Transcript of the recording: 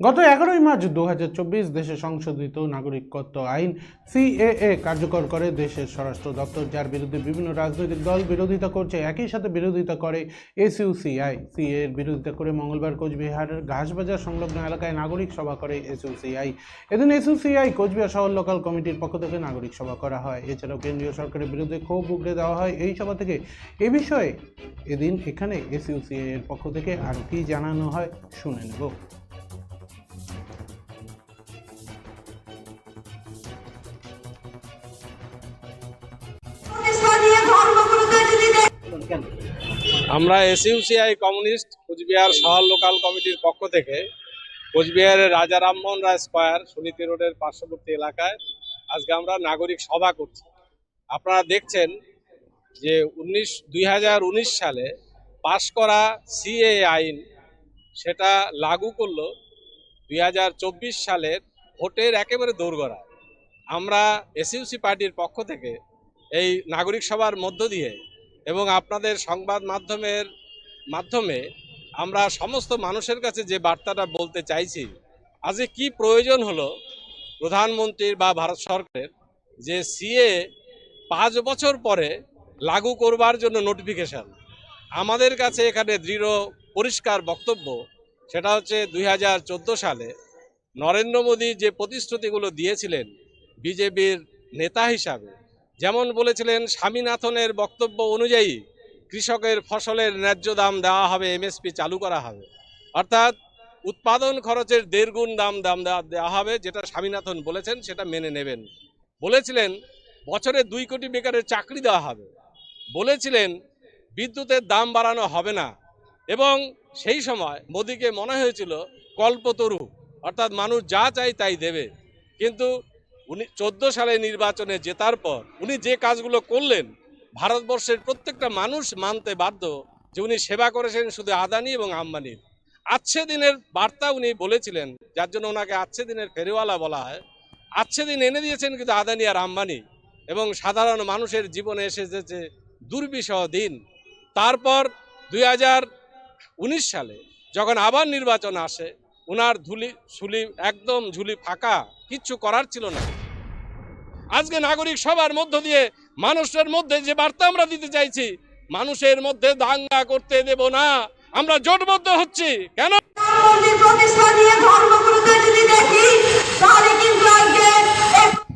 গত এগারোই মার্চ দু হাজার চব্বিশ দেশে সংশোধিত নাগরিকত্ব আইন সিএএ কার্যকর করে দেশের স্বরাষ্ট্র দপ্তর, যার বিরুদ্ধে বিভিন্ন রাজনৈতিক দল বিরোধিতা করছে, একই সাথে বিরোধিতা করে এসইউসিআই। সিএ এর বিরোধিতা করে মঙ্গলবার কোচবিহারের ঘাসবাজার সংলগ্ন এলাকায় নাগরিক সভা করে এসইউসিআই। এদিন এসইউসিআই কোচবিহার শহর লোকাল কমিটির পক্ষ থেকে নাগরিক সভা করা হয়। এছাড়াও কেন্দ্রীয় সরকারের বিরুদ্ধে ক্ষোভ উগড়ে দেওয়া হয়। এই সভা থেকে এ বিষয়ে এদিন এখানে এসইউসিআই এর পক্ষ থেকে আর কি জানানো হয় শুনে নেব। আমরা এসইউসিআই কমিউনিস্ট, কোচবিহার শহর লোকাল কমিটির পক্ষ থেকে কোচবিহারের রাজা রামমোহন রায় স্কোয়ার, সুনীতি রোডের পার্শ্ববর্তী এলাকায় আজকে আমরা নাগরিক সভা করছি। আপনারা দেখছেন যে উনিশ, দুই সালে পাশ করা সিএ আইন সেটা লাগু করল দুই হাজার চব্বিশ সালের ভোটের একেবারে দোরগড়ায়। আমরা এসইউসি পার্টির পক্ষ থেকে এই নাগরিক সভার মধ্য দিয়ে এবং আপনাদের সংবাদ মাধ্যমের মাধ্যমে আমরা সমস্ত মানুষের কাছে যে বার্তাটা বলতে চাইছি, আজকে কি প্রয়োজন হলো প্রধানমন্ত্রীর বা ভারত সরকারের যে সিএ পাঁচ বছর পরে লাগু করবার জন্য নোটিফিকেশন আমাদের কাছে এখানে দৃঢ়, পরিষ্কার বক্তব্য, সেটা হচ্ছে দুই হাজার চোদ্দ সালে নরেন্দ্র মোদী যে প্রতিশ্রুতিগুলো দিয়েছিলেন বিজেপির নেতা হিসাবে যেমন বলেছিলেন স্বামীনাথনের বক্তব্য অনুযায়ী কৃষকের ফসলের ন্যায্য দাম দেওয়া হবে এমএসপি চালু করা হবে। অর্থাৎ উৎপাদন খরচের দেড় গুণ দাম দাম দেওয়া দেওয়া হবে যেটা স্বামীনাথন বলেছেন, সেটা মেনে নেবেন। বলেছিলেন বছরে দুই কোটি বেকারের চাকরি দেওয়া হবে। বলেছিলেন বিদ্যুতের দাম বাড়ানো হবে না। এবং সেই সময় মোদিকে মনে হয়েছিল, কল্পতরু, অর্থাৎ মানুষ যা চাই তাই দেবে। কিন্তু উনি চোদ্দ সালে নির্বাচনে জেতার পর উনি যে কাজগুলো করলেন, ভারতবর্ষের প্রত্যেকটা মানুষ মানতে বাধ্য যে উনি সেবা করেছেন শুধু আদানি এবং আম্বানির আচ্ছে দিনের বার্তা উনি বলেছিলেন, যার জন্য ওনাকে আচ্ছে দিনের ফেরিওয়ালা বলা হয় আচ্ছে দিন এনে দিয়েছেন কিন্তু আদানি আর আম্বানি এবং সাধারণ মানুষের জীবনে এসে এসেছে দুর্বিষহ দিন। তারপর দুই উনিশ সালে যখন আবার নির্বাচন আসে ওনার ধুলি ঝুলি একদম ঝুলি ফাঁকা, কিচ্ছু করার ছিল না। আজকে নাগরিক সবার মধ্য দিয়ে মানুষের মধ্যে যে বার্তা আমরা দিতে চাইছি, মানুষের মধ্যে দাঙ্গা করতে দেব না। আমরা জোটবদ্ধ হচ্ছি। কেন?